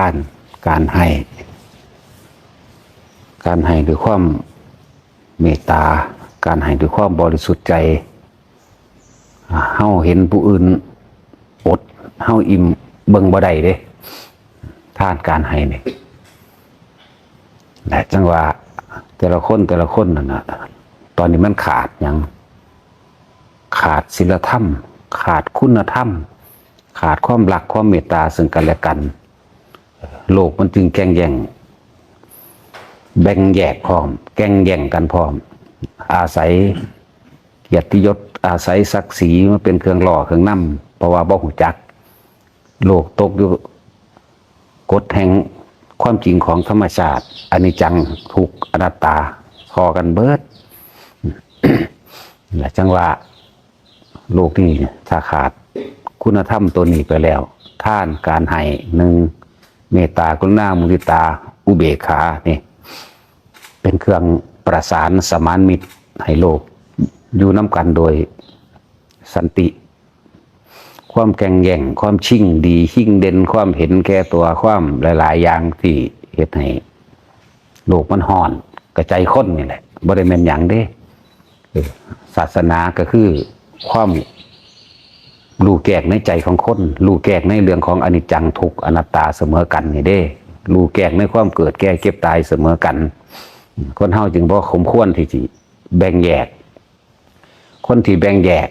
านการให้ การให้ด้วยความเมตตา การให้ด้วยความบริสุทธิ์ใจเฮาเห็นผู้อื่นอดเฮาอิ่มเบิ่งบ่ได้เด้ท่านการให้นี่และจังว่าแต่ละคนแต่ละคนนั่นนะตอนนี้มันขาดยัง ขาดศีลธรรม ขาดคุณธรรม ขาดความรักความเมตตาซึ่งกันและกัน โลกมันจึงแก่งแย่ง แบ่งแยกพร้อม แก่งแย่งกันพร้อม อาศัยเกียรติยศอาศัยศักดิ์ศรีมาเป็นเครื่องหล่อเครื่องนำเพราะว่าบ่หูจัก โลกตกอยู่กฎแห่งความจริงของธรรมชาติอนิจจังทุกอนัตตาพอกันเบิดและจังว่าโลกนี้ถ้าขาดคุณธรรมตัวนี้ไปแล้ว ท่านการให้หนึ่ง เมตตากรุณามุทิตา อุเบกขานี่เป็นเครื่องประสานสมานมิตรให้โลก อยู่น้ำกันโดยสันติ ความแก่งแย่งความชิ่งดีชิ่งเด่นความเห็นแก่ตัวความหลาย ๆ อย่างที่เหตุให้โลกมันห่อน กระจายคนนี่แหละบริเวณอย่างเด้ศาสนาก็คือความ รู้แกกในใจของคนรู้แกกในเรื่องของอนิจจังทุกอนัตตาเสมอกันนี่เด้รู้แกกในความเกิดแก่เก็บตายเสมอกัน คนเฮาจึงบ่สมควรที่จะแบ่งแยก คนที่แบ่งแยก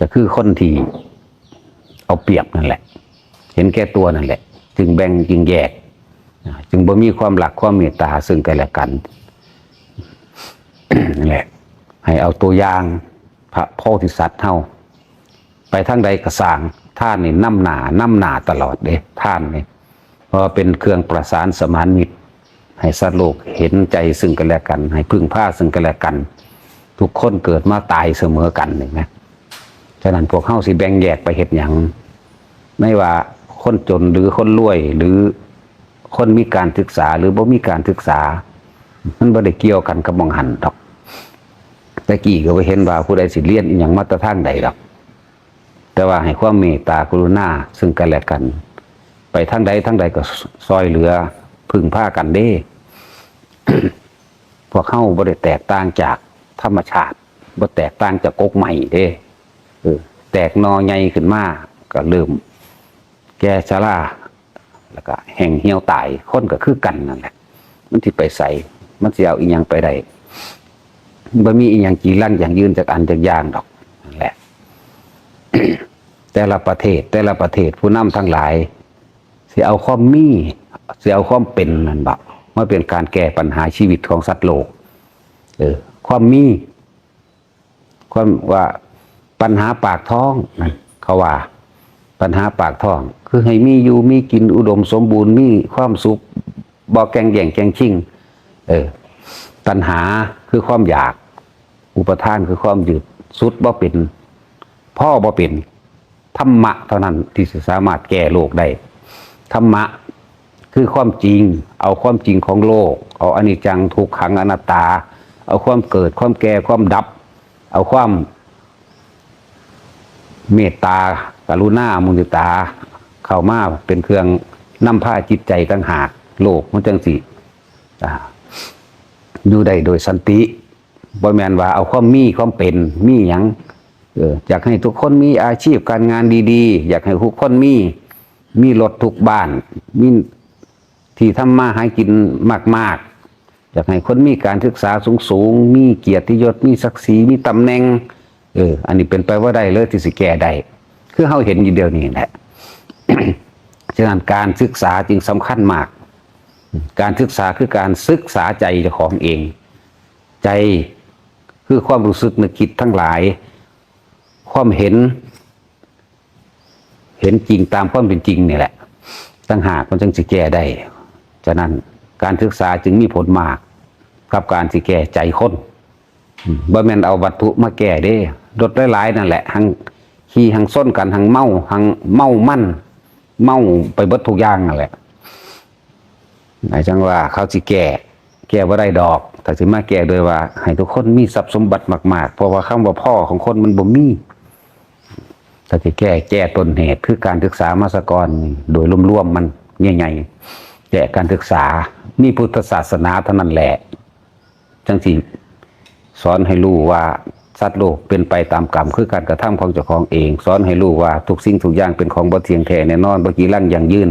ก็คือคนที่เอาเปรียบนั่นแหละ เห็นแก่ตัวนั่นแหละ จึงแบ่งจึงแยก จึงบ่มีความหลักความเมตตาซึ่งกันและกันนั่นแหละให้เอาตัวอย่างพระโพธิสัตว์เฮา ไปทางใดกระสางท่านนี่น้ำหนาน้ำหนาตลอดเด้ท่านนี่เพราะเป็นเครื่องประสานสมานมิตร ให้สัตว์โลกเห็นใจซึ่งกันและกัน ให้พึ่งพาซึ่งกันและกัน ทุกคนเกิดมาตายเสมอกันเห็นไหมฉะนั้นพวกเข้าสิแบ่งแยกไปเหตุอย่างไม่ว่าคนจนหรือคนรวยหรือคนมีการศึกษาหรือบ่มีการศึกษา มันบ่ได้เกี่ยวกันกับมองหันดอกแต่กี้ก็ไปเห็นว่าผู้ใดสิเรียนอหย่างมาตรทางใดดอก แต่ว่าให้ความเมตตากรุณาซึ่งกันและกัน ไปทางใดทางใดก็ซอยเหลือพึ่งผ้ากันเด้ พวกเข้าบ่ได้แตกต่างจากธรรมชาติบ่แตกต่างจากกกใหม่เด้แตกนอใหญ่ขึ้นมาก็เริ่มแก่ชราแล้วก็แห้งเหี่ยวตายคนก็คือกันนั่นแหละ มันสิไปใส่มันสิเอาอีหยังไปได้บ่มีอีหยังจีรังอย่างยืนจากอันจากอย่างดอก แต่ละประเทศ แต่ละประเทศผู้นำทั้งหลายสิเอาความมีสิเอาความเป็นนั่นบะมาเป็นการแก้ปัญหาชีวิตของสัตว์โลกเออความมีความว่าปัญหาปากท้องนั่นเขาว่า ปัญหาปากท้อง คือให้มีอยู่มีกินอุดมสมบูรณ์มีความสุขบ่แกงแย่งแกงชิงเออตัณหาคือความอยาก อุปทานคือความยึดสุดบ่เป็นพ่อบ่เป็น ธรรมะเท่านั้นที่จะสามารถแก้โลกได้ธรรมะคือความจริง เอาความจริงของโลก เอาอนิจจังทุกขังอนัตตา เอาความเกิดความแก่ความดับ เอาความเมตตากรุณามุนิตา เข้ามาเป็นเครื่องนำพาจิตใจตั้งหากโลกมันจังสิอยู่ได้โดยสันติบ่แมนว่าเอาความมีความเป็นมีหยัง อออยากให้ทุกคนมีอาชีพการงานดีๆ อยากให้ทุกคนมีมีรถทุกบ้าน มีที่ทำมาหากินมาก ๆ อยากให้คนมีการศึกษาสูงๆ มีเกียรติยศมีศักดิ์ศรีมีตำแหน่งเออ อันนี้เป็นไปว่าได้เลยที่สิแก้ได้คือเราเห็นอยู่เดียวนี้แหละฉะนั้นการศึกษาจึงสำคัญมาก การศึกษาคือการศึกษาใจของเอง ใจคือความรู้สึกนึกคิดทั้งหลาย ความเห็น เห็นจริงตามความเป็นจริงนี่แหละตั้งหากมันจึงสิแก้ได้ ฉะนั้นการศึกษาจึงมีผลมาก กับการสิแก้ใจคนอืมบ่แม่นเอาวัตถุมาแก้เด้รถหลายๆนั่นแหละหังขี่หังส้นกันหังเมาหังเมามั่น เมาไปเบิดทุกอย่างนั่นแหละไหนจังว่าเขาสิแก้แก้บ่ได้ดอก แต่สิมาแก้โดยว่า ให้ทุกคนมีทรัพย์สมบัติมาก ๆ เพราะว่าคำว่าพ่อของคนมันบ่มี ถ้าจะแก้แก้ต้นเหตุคือการศึกษามาสกรโดยรวมๆมันใหญ่ๆแจกการศึกษามีพุทธศาสนาเท่านั้นแหละ จังสิสอนให้รู้ว่าสัตว์โลกเป็นไปตามกรรมคือการกระทำของเจ้าของเอง สอนให้รู้ว่าทุกสิ่งทุกอย่างเป็นของบ่เทียงแท้แน่นอนบ่กี่ลั่งอย่างยืน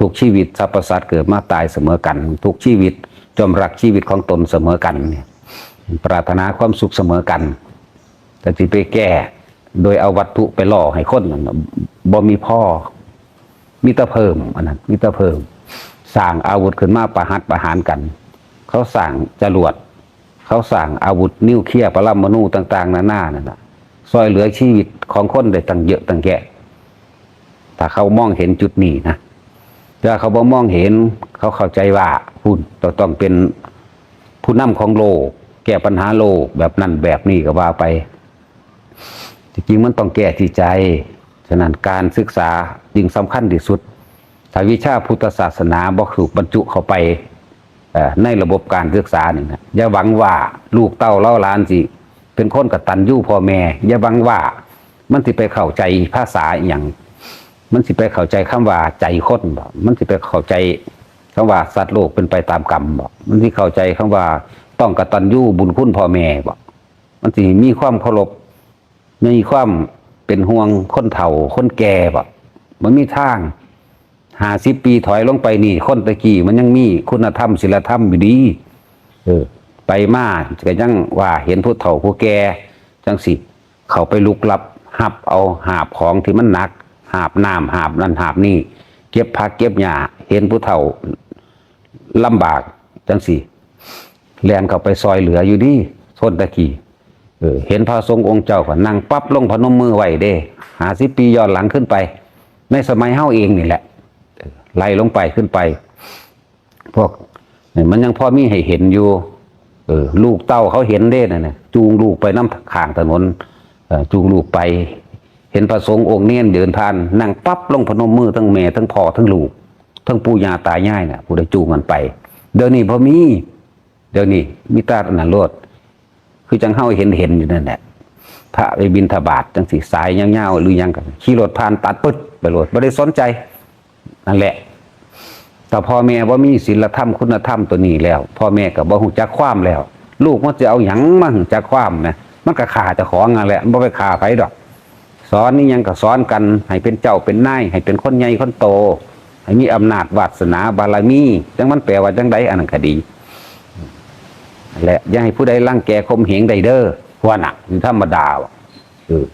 ทุกชีวิตสรรพสัตว์เกิดมาตายเสมอกัน ทุกชีวิตจอมรักชีวิตของตนเสมอกัน ปรารถนาความสุขเสมอกันแต่ที่ไปแก้ โดยเอาวัตถุไปล่อให้คนนั่นบ่มีพ่อมีต่เพิ่มอันนั้นมีต่เพิ่มสร้างอาวุธขึ้นมาประหัตประหารกัน เขาสั่งจรวด เขาสั่งอาวุธนิ้วเคลียร์ปรมาณูต่าง ๆนานานั่นนะซอยเหลือชีวิตของคนได้ตั้งเยอะตั้งแยะถ้าเขามองเห็นจุดนี้นะถ้าเขาบ่มองเห็น เขาเข้าใจว่าคุณต้องต้องเป็นผู้นำของโลก แก้ปัญหาโลกแบบนั้นแบบนี้ก็ว่าไป จริงมันต้องแก้ที่ใจ ฉะนั้นการศึกษาจึงสำคัญที่สุด ถ้าวิชาพุทธศาสนาบ่ถูกบรรจุเข้าไปในระบบการศึกษาหนี่นะอย่าหวังว่าลูกเต้าเล่าล้านสิเป็นคนกตัญญูพ่อแม่ อย่าหวังว่ามันสิไปเข้าใจภาษาอย่าง มันสิไปเข้าใจคำว่าใจคนบ่มันสิไปเข้าใจคำว่าสัตว์โลกเป็นไปตามกรรมบ่มันสิเข้าใจคำว่าต้องกตัญญูบุญคุณพ่อแม่บ่มันสิมีความเคารพ มีความเป็นห่วงคนเฒ่าคนแก่บ่มันมีทางหาสิบปีถอยลงไปนี่ คนตะกี้มันยังมีคุณธรรมศีลธรรมอยู่ดีเออ ไปมาก็ยังว่าเห็นผู้เฒ่าผู้แก่จังสิเขาไปลุกลับหับเอาหาบของที่มันหนัก หาบน้ำหาบนั่นหาบนี่ เก็บผักเก็บหญ้าเห็นผู้เฒ่าลำบากจังสิแลนเขาไปซอยเหลืออยู่ดีส้นตะกี้ เออเห็นพระทรงองค์เจ้าก็นั่งปั๊บลงพนมมือไหวเด้หาสิปีย้อนหลังขึ้นไป ในสมัยเฮาเองนี่แหละไล่ลงไปขึ้นไป พวกมันยังพอมีให้เห็นอยู่เออลูกเต้าเขาเห็นเด้นะเนี่ยจูงลูกไปน้ำข้างถนนจูงลูกไป เห็นพระสงฆ์องค์เนียนเดินผ่านนั่งปั๊บลงพนมมือทั้งแม่ทั้งพ่อทั้งลูก ทั้งปู่ย่าตายายน่ะผู้ใดจูงกันไป เดี๋ยวนี้พอมี เดี๋ยวนี้มีตาอันนั้นโลด คือจังเฮาเห็นเห็นอยู่นั่นแหละพระไปบินทบาทจังสีสายเงาๆหรือยังกันขี่รถผ่านตัดปึ๊ดไปโลดไม่ได้สนใจนั่นแหละ แต่พ่อแม่ว่ามีศีลธรรมคุณธรรมตัวนี้แล้ว พ่อแม่ก็บ่ฮู้จักความแล้ว ลูกมันจะเอาหยังมาฮู้จักความนะมันก็ขาจะของนั่นแหละมันบ่ไปขาไผดอก สอนนี่ยังก็สอนกัน ให้เป็นเจ้าเป็นนายให้เป็นคนใหญ่คนโต ให้มีอำนาจวาสนาบารมีจังมันแปลว่าจังใดอันนั้นก็ดี และอย่าให้ผู้ใดร่างแกคมเหงใดเด้อว่าหนักอยู่ธรรมดาเออ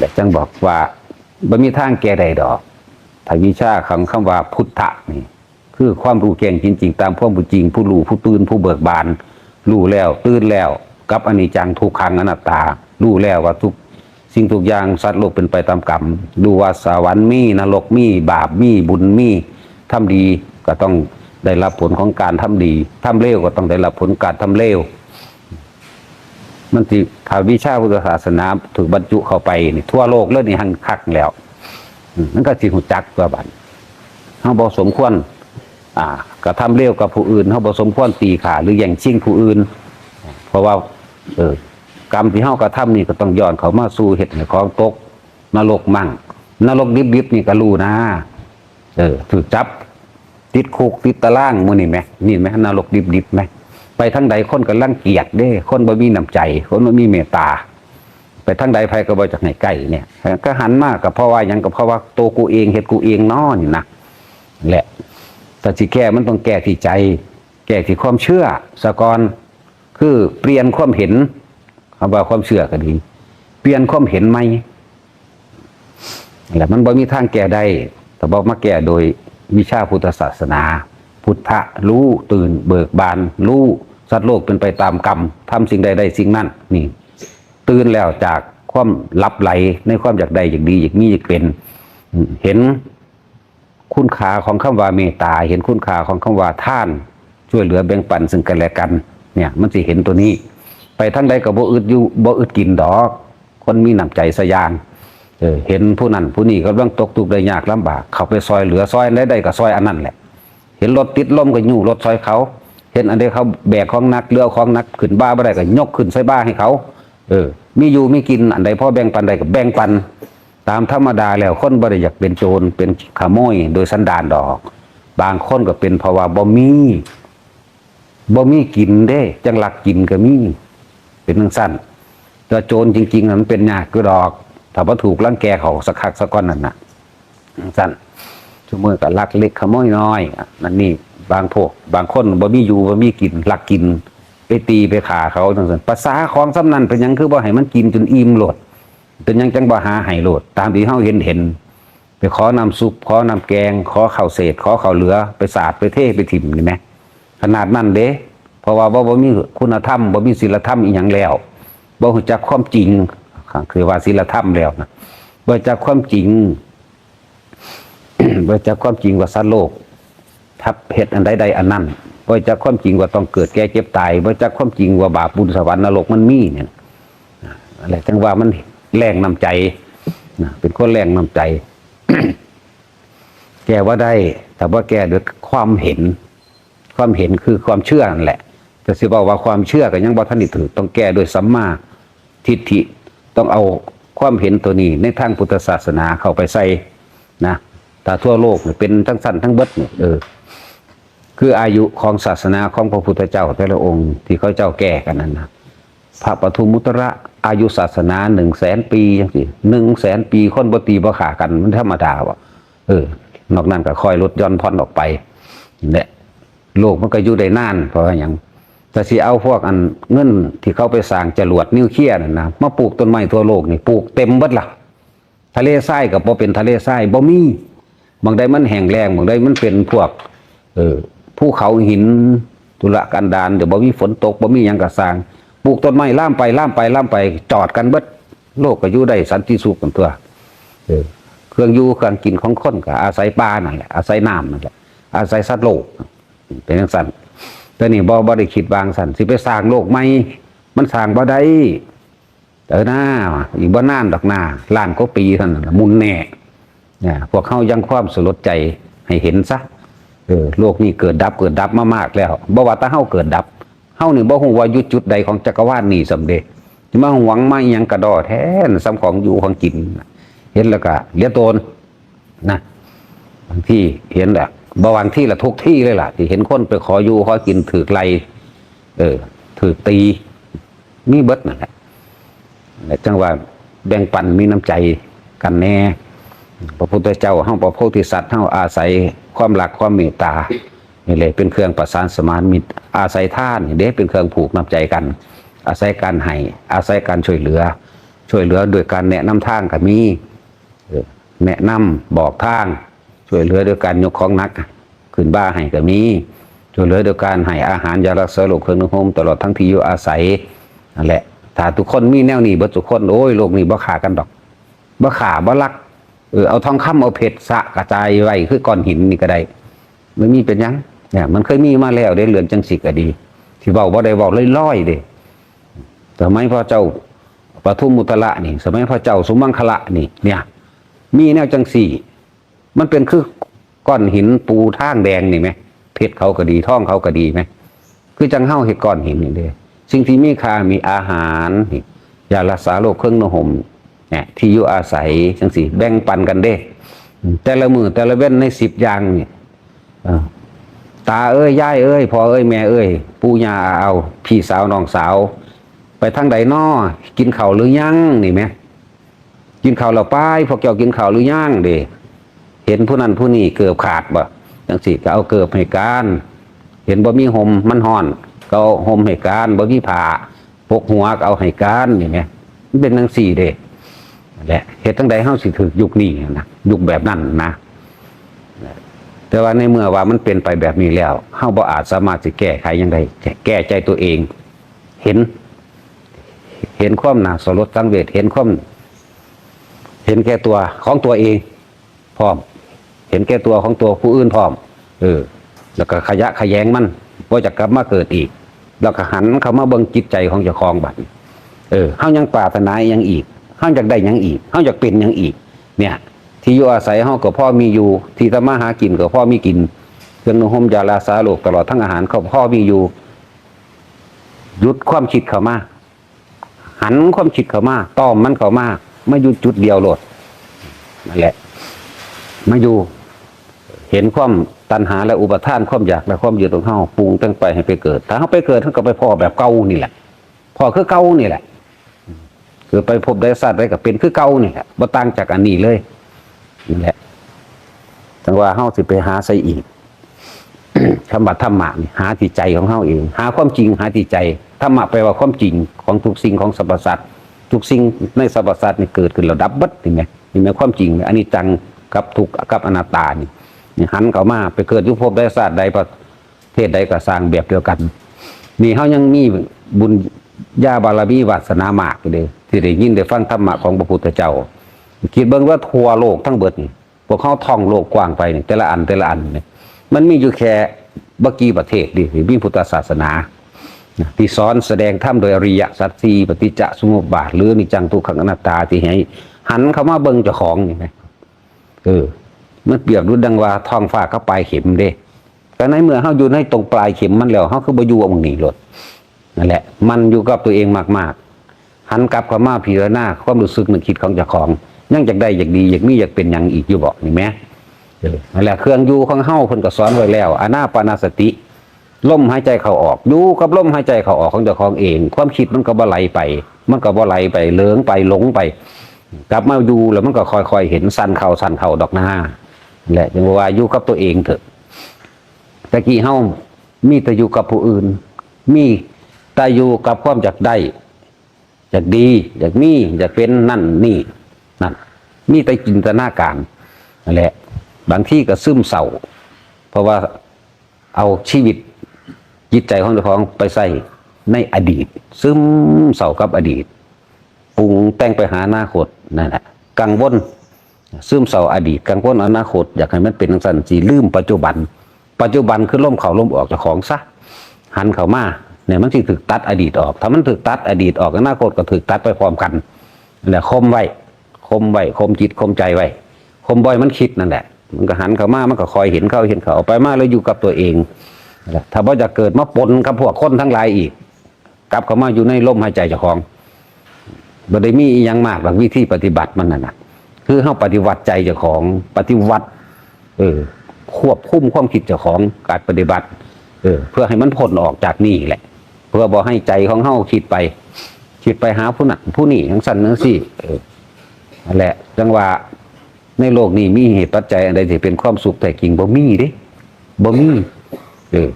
นั่จังบอกว่าบ่มีทางแก้ใดดอกถ้าวิชาคำคำว่าพุทธะนี่ คือความรู้แก่งจริง ๆ ตามความเป็นจริง ผู้รู้ผู้ตื่นผู้เบิกบานรู้แล้วตื่นแล้ว กับอนิจจังทุกขังอนัตตารู้แล้วว่าทุกสิ่งทุกอย่างสัตว์โลกเป็นไปตามกรรมรู้ว่าสวรรค์มีนรกมีบาปมีบุญมีทำดีก็ต้อง ได้รับผลของการทำดีทำเลวก็ต้องได้รับผลการทำเลวมันสิถ้าวิชาพุทธศาสนาถูกบรรจุเข้าไปนี่ทั่วโลกเลยนี่หันคักแล้วอืมมันก็สิหูจักตัวบัดเฮาบ่สมควร อ่ากระทำเลวกับผู้อื่นเฮาบ่สมควรตีขาหรือแย่งชิงผู้อื่น เพราะว่า เออกรรมที่เฮากระทำนี่ก็ต้องย้อนเขามาสู่เฮ็ดให้ของตกนรกมั่งนรกดิบๆนี่ก็รู้นะ เออถูกจับ ติดคุกติดตารางมือนี่แหมนี่แหมนรกดิบๆแหมไปทางใดคนก็รังเกียจเด้ คนบ่มีน้ำใจ คนบ่มีเมตตา ไปทางใดไผก็บ่จักให้ใกล้เนี่ยก็หันมาก็เพราะว่ายังก็เพราะว่าตัวกูเองเฮ็ดกูเองนอนี่นะแหละแต่สิแก้มันต้องแก้ที่ใจ แก้ที่ความเชื่อสะกอนคือเปลี่ยนความเห็นคำว่าความเชื่อก็ดี เปลี่ยนความเห็นไหมแหละมันบ่มีทางแก้ได้แต่บอกมาแก้โดย วิชาพุทธศาสนา พุทธะรู้ตื่นเบิกบาน รู้สัตว์โลกเป็นไปตามกรรมทำสิ่งใดได้สิ่งนั้นนี่ ตื่นแล้วจากความลับไหลในความอยากได้อยากดีอยากมีอยากเป็น เห็นคุณค่าของคำว่าเมตตา เห็นคุณค่าของคำว่าท่าน ช่วยเหลือแบ่งปันซึ่งกันและกัน เนี่ย มันสิเห็นตัวนี้ ไปทั้งใดก็บ่อึดอยู่บ่อึดกินดอก คนมีน้ำใจสยาง เออเห็นผู้นั้นผู้นี้กำลังตกทุกข์ได้ยากลำบาก เขาไปซอยเหลือซอยได้ได้ก็ซอยอันนั้นแหละ เห็นรถติดลมก็ยู่รถซอยเขา เห็นอันใดเขาแบกของนักเรือของนักขึ้นบ้าบ่ได้ก็ยกขึ้นใส่บ้าให้เขา เออ มีอยู่มีกินอันใดพ่อแบ่งปันใดก็แบ่งปัน ตามธรรมดาแล้วคนบ่ได้อยากเป็นโจรเป็นขโมยโดยสันดานดอก บางคนก็เป็นเพราว่าบ่มีบ่มีกินเด้ จังหลักกินก็มีเป็นจังสั้นแต่โจรจริงๆน่ะมันเป็นยากก็ดอก ถ้าว่าถูกรังแกเขาสักคักสักก้อนนั่นน่ะสั้นชั่วมือก็ลักเล็กขโมยน้อยนั่นนี่บางพวกบางคนบ่มีอยู่บ่มีกินลักกิน ไปตีไปขาเขาจังซั่นภาษาของสำนันเป็นยังคือบ่ให้มันกินจนอิ่มโลด เป็นยังจังบ่หาให้โลด ตามที่เฮาเห็นเห็น ไปขอน้ำซุปขอน้ำแกง ขอข้าวเศษ ขอข้าวเหลือ ไปสาดไปเทไปถิ่มนี่ไหมขนาดนั้นเด้เพราะว่าบ่บ่มีคุณธรรมบ่มีศีลธรรมอีหยังแล้วบ่รู้จักความจริง คือว่าศีลธรรมแล้วนะบ่รู้จักความจริงบ่รู้จักความจริงว่าสัตว์โลกทับเหตุอันใดใดอันนั้นบ่รู้จักความจริงว่าต้องเกิดแก่เจ็บตายบ่รู้จักความจริงว่าบาปบุญสวรรค์นรกมันมีเนี่ยอะไรจังว่ามันแรงน้ำใจนะเป็นคนแรงน้ำใจ แก้ว่าได้ แต่ว่าแก้ด้วยความเห็น ความเห็นคือความเชื่อนั่นแหละแต่สิบอกว่าความเชื่อก็ยังบ่ทันได้ถือต้องแก้ด้วยสัมมาทิฏฐิ ต้องเอาความเห็นตัวนี้ในทางพุทธศาสนาเข้าไปใส่นะแต่ทั่วโลกเนี่ยเป็นทั้งสั้นทั้งเบิดเนี่ยเออคืออายุของศาสนาของพระพุทธเจ้าแต่ละองค์ที่เขาเจ้าแก่กันนั้นนะพระปทุมมุตระอายุศาสนาหนึ่งแสนปียังสิหนึ่งแสนปีคนบตีบ่ขากันมันธรรมดาวะเออนอกนั้นก็คอยลดย่อนผ่อนออกไปเนี่แหละโลกมันก็อยู่ได้นานเพราะว่าอย่าง แต่สิเอาพวกอันเงินที่เขาไปสร้างจรวดนิวเคลียร์นั่นนะมาปลูกต้นไม้ทั่วโลกนี่ปลูกเต็มบิดละทะเลทรายกับบ่เป็นทะเลทรายบ่มีบางใดมันแห้งแล้งบางใดมันเป็นพวก เออภูเขาหินตุละกันดารเดี๋ยวบ่มีฝนตกบ่มีหยังกระสร้างปลูกต้นไม้ล่ามไปล่ามไปล่ามไปจอดกันเบิดโลกก็อยู่ได้สันติสุขกันตัวเออเครื่องอยู่เครื่องกินของคนก็อาศัยป่านั่นแหละอาศัยน้ำนั่นแหละอาศัยสัตว์โลกเป็นจังซั่น แต่นี่บ่บ่ได้คิดวางซั่นสิไปสร้างโลกใหม่มันสร้างบ่ได้เออหน้าอีกบ่นานดอกหน้าล้านกว่าปีเท่านั้นมุนแน่เนี่ยพวกเขายังความสลดใจให้เห็นซะเออโลกนี้เกิดดับเกิดดับมามากแล้วบ่ว่าแต่เฮาเกิดดับเฮานี่บ่ฮู้ว่าอยู่จุดใดของจักรวาลนี้สำเร็จมาหวังมาอิหยังกระดอแท้นซ้ำของอยู่ของกิน เห็นแล้วก็เลียตนนะบางที่เห็นแหละ บ่บางที่ละทุกที่เลยล่ะ ที่เห็นคนไปขออยู่ขอกินถือไลเออถือตีมีเบิดนั่นแหละจังว่าแบ่งปันมีน้ำใจกันแน่ พระพุทธเจ้าเฮาพระโพธิสัตว์เฮาอาศัยความรักความเมตตานี่เลยเป็นเครื่องประสานสมานมิตรอาศัยท่านเด้เป็นเครื่องผูกน้ำใจกัน อาศัยการให้อาศัยการช่วยเหลือ ช่วยเหลือโดยการแนะนำทางก็มีแนะนำบอกทาง ช่วยเหลือโดยการยกของนักขึ้นบ้าให้ก็มีช่วยเหลือโดยการให้อาหารยารักษาโรคเครื่องนุ่งห่มตลอดทั้งที่อยู่อาศัยนั่นแหละถ้าทุกคนมีแนวนี้เบิดทุกคนโอ้ยโลกนี้บ่ขากันดอกบ่ขาบ่ลักเออเอาทองคำเอาเพชรสะกระจายไว้คือก้อนหินนี่ก็ได้ไม่มีเป็นยังเนี่ยมันเคยมีมาแล้วได้เรือนจังสิก็ดี ที่เบาบ่ได้เบาลอยๆเด้สมัยพระเจ้าปทุมมุตระนี่ สมัยพระเจ้าสุมังคละนี่ เนี่ย มีแนวจังสี่ มันเป็นคือก้อนหินปูทางแดงนี่ไหมเพชรเขาก็ดีท่องเขาก็ดีไหมคือจังเฮ้าเห็ดก้อนหินนี่เด้สิ่งที่มีค่ามีอาหารนี่ยารักษาโรคเครื่องนมห่มเนี่ยที่อยู่อาศัยจังสิแบ่งปันกันเด้ แต่ละมือแต่ละเว้นในสิบอย่างเนี่ยตาเอ้ยย่ายเอ้ยพ่อเอ้ยแม่เอ้ยปู่ย่าเอา พี่สาวน้องสาว ไปทางใดนอกินข้าวหรือยังนี่ไหมกินข้าวเราป้ายพวกเจ้ากินข้าวหรือยังเด้ เห็นผู้นั้นผู้นี้เกือบขาดบ่จังสิก็เอาเกือบให้การเห็นบ่มีห่มมันห่อน ก็เอาห่มให้การบ่มีผ้าพกหัวก็เอาให้การนี่ไหมมันเป็นจังสี่เด้และเหตุตั้งใดเฮาสิถึกยุคนี้นะยุคแบบนั้นนะแต่ว่าในเมื่อว่ามันเป็นไปแบบนี้แล้วเฮาบ่อาจสามารถสิแก้ไขยังไงแก้ใจตัวเอง เห็น เห็นความน่าสลดสังเวชเห็นความเห็นแก่ตัวของตัวเอง พร้อม เห็นแก่ตัวของตัวผู้อื่นพร้อม เออ แล้วก็ขยะขยงมันว่าจะกลับมาเกิดอีก แล้วก็หันเข้ามาเบิ่งจิตใจของเจ้าของบัดนี้เออเฮายังปรารถนายังอีกเฮาอยากได้ยังอีกเฮาอยากเป็นยังอีก เนี่ย ที่อยู่อาศัยเฮาก็พ่อมีอยู่ ที่ทำมาหากินก็พ่อมีกิน เครื่องนุ่งห่มยาลาสาโลกตลอดทั้งอาหารก็พ่อมีอยู่ยุดความคิดเข้ามาหันความคิดเข้ามาต้อมมันเข้ามาไม่หยุดจุดเดียวโหลดนั่นแหละ มาอยู่ เห็นความตัณหาและอุปทานความอยากและความยึดของเฮาปรุงตั้งไปให้ไปเกิด ถ้าเฮาไปเกิดเฮาก็ไปพ่อแบบเก่านี่แหละพ่อคือเก่านี่แหละคือไปพบได้สัตว์ได้ก็เป็นคือเก่านี่แหละบ่ต่างจากอันนี้เลยนี่แหละจังว่าเฮาสิไปหาใส่อีกคำว่าธรรมะนี่หาที่ใจของเฮาเอง หาความจริงหาที่ใจธรรมะแปลว่าความจริงของทุกสิ่งของสรรพสัตว์ทุกสิ่งในสรรพสัตว์นี่เกิดขึ้นแล้วดับเบัดนี่ไหมนี่ไหมความจริงอันนี้จังกับทุกกับอนัตตานี่ นี่หันเข้ามาไปเกิดยุภพได้ศาสตร์ใดประเทศใดก็สร้างแบบเดียวกัน นี่เฮายังมีบุญญาบารมีวาสนามากเด้ที่ได้ยินได้ฟังธรรมะของพระพุทธเจ้า คิดเบิ่งว่าทั่วโลกทั้งเบิดนี่พวกเขาท่องโลกกว้างไปนี่แต่ละอันแต่ละอันนี่มันมีอยู่แค่บกีประเทศดิมีพุทธศาสนาที่สอนแสดงธรรมโดยอริยสัจสี่ปฏิจจสมุปบาท หรือนิจจังทุกขังอนัตตาที่ให้หันเข้ามาเบิ่งเจ้าของนี่ไหมเออ มันเปรียบดูดดังว่าท้องฟ้ากับปลายเข็มเด้ก็ในเมื่อเฮาอยู่ในตรงปลายเข็มมันแล้วเฮาคือบ่อยู่องนี้รถนั่นแหละ มันอยู่กับตัวเองมากๆ หันกลับเข้ามาพิจารณาความรู้สึกนึกคิดของเจ้าของยังอยากได้อยากดีอยากมีอยากเป็นอย่างอีกอยู่บอกนี่แหมเออนั่นแหละเครื่องอยู่ของเฮาเพิ่นก็สอนไว้แล้วอานาปานาสติลมหายใจเข้าออกอยู่กับลมหายใจเข้าออกของเจ้าของเอง ความคิดมันก็บ่ไหลไป มันก็บ่ไหลไปเลิงไปหลงไป กลับมาดูแล้วมันก็ค่อยๆเห็นสั่นเข่าสั่นเข่าดอกหน้า แหละจึงว่าอยู่กับตัวเองเถอะตะกี้เฮามีแต่อยู่กับผู้อื่น มีแต่อยู่กับความอยากได้อยากดีอยากมีอยากเป็นนั่นนี่นั่นมีแต่จินตนาการนั่นแหละ บางที่ก็ซึมเศร้าเพราะว่าเอาชีวิตจิตใจของเจ้าของไปใส่ในอดีต ซึมเศร้ากับอดีตปรุงแต่งไปหาอนาคตนั่นแหละกังวล ซึมเศร้าอดีตกังวลอนาคต อยากให้มันเป็นสันสีลืมปัจจุบัน ปัจจุบันคือล่มเขาล่มออกจากของซะหันเข้ามาเนี่ยมันสิถึกตัดอดีตออก ถ้ามันถึกตัดอดีตออกอนาคตก็ถึกตัดไปพร้อมกันนั่นแหละคมไว้คมไว้คมจิตคมใจไว้คมบ่อยมันคิดนั่นแหละ มันก็หันเข้ามามันก็คอยเห็นเขาเห็นเขาเอาไปมาแล้วอยู่กับตัวเองถ้าว่าจะเกิดมาปนกับพวกคนทั้งหลายอีก กลับเข้ามาอยู่ในลมหายใจเจ้าของบ่ได้มีอยังมากหลักวิธีปฏิบัติมันน่ะนะ คือเฮาปฏิวัติใจเจ้าของปฏิวัติ เออ ควบคุมความคิดเจ้าของการปฏิบัติ เออ เพื่อให้มันพ้นออกจากนี่แหละ เพื่อบ่ให้ใจของเฮาคิดไป คิดไปหาผู้หนั้นผู้นี้ทั้งสั้นทั้งสี่เออนั่นแหละ จังว่าในโลกนี้มีเหตุปัจจัยอะไรที่เป็นความสุขแต่จริงบ่มีเด้บ่มีเออ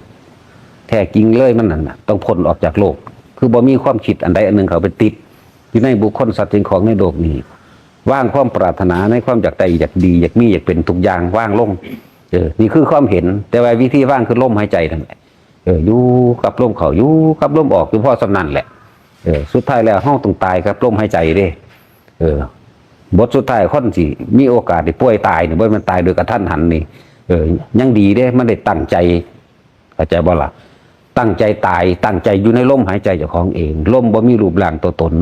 แท้จริงเลยมันนั่นน่ะต้องพ้นออกจากโลก คือบ่มีความคิดอันใดอันหนึ่งเขาไปติดอยู่ในบุคคลสัตว์สิ่งของในโลกนี้ ว่างความปรารถนาในความอยากใดอยากดีอยากมีอยากเป็นทุกอย่างว่างลงเออนี่คือความเห็น แต่ว่าวิธีว่างคือลมหายใจนั่นแหละเอออยู่กับลมเขาอยู่กับลมออกอยู่พ่อสำนันแหละเออสุดท้ายแล้วห้องต้องตายกับลมหายใจเด้ เออบทสุดท้ายคนสิมีโอกาสที่ป่วยตายเนี่ยบ่มันตายโดยกระทันหันนี่เออยังดีเด้มันได้ตั้งใจเข้าใจบ่ล่ะตั้งใจตายตั้งใจอยู่ในลมหายใจเจ้าของเองลมบ่มีรูปร่างตัวตน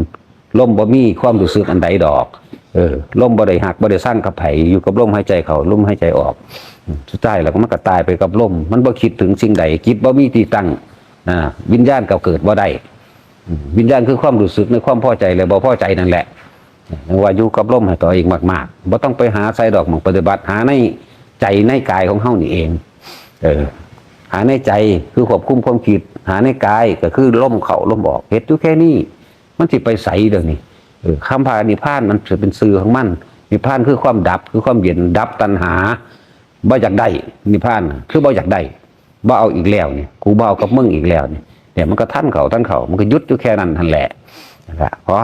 ลมบ่มีความรู้สึกอันใดดอก เออลมบ่ได้หักบ่ได้สร้างกับไผอยู่กับลมหายใจเขาลมหายใจออก สุดท้ายแล้วก็มันก็ตายไปกับลมมันบ่คิดถึงสิ่งใดคิดบ่มีที่ตั้งอ่าวิญญาณก็เกิดบ่ได้วิญญาณคือความรู้สึกในความพอใจและบ่พอใจนั่นแหละว่าอยู่กับลมให้ตัวเองมากๆบ่ต้องไปหาใส่ดอกหมองปฏิบัติหาในใจในกายของเฮานี่เอง เออ หาในใจคือควบคุมความคิด หาในกายก็คือล่มเข่าล่มออกเฮ็ดอยู่แค่นี้ มันสิไปใสเดี๋ยวนี้ คำพานิพพานมันจะเป็นสื่อของมันนิพพานคือความดับคือความเย็นดับตัณหาบ่อยากได้นิพพานคือบ่อยากได้บ่เอาอีกแล้วนี่กูบ่เอากับมึงอีกแล้วนี่เนี่ยมันก็ท่านเขาท่านเขามันก็ยุดอยู่แค่นั้นทันแหละนั่นแหละเพราะ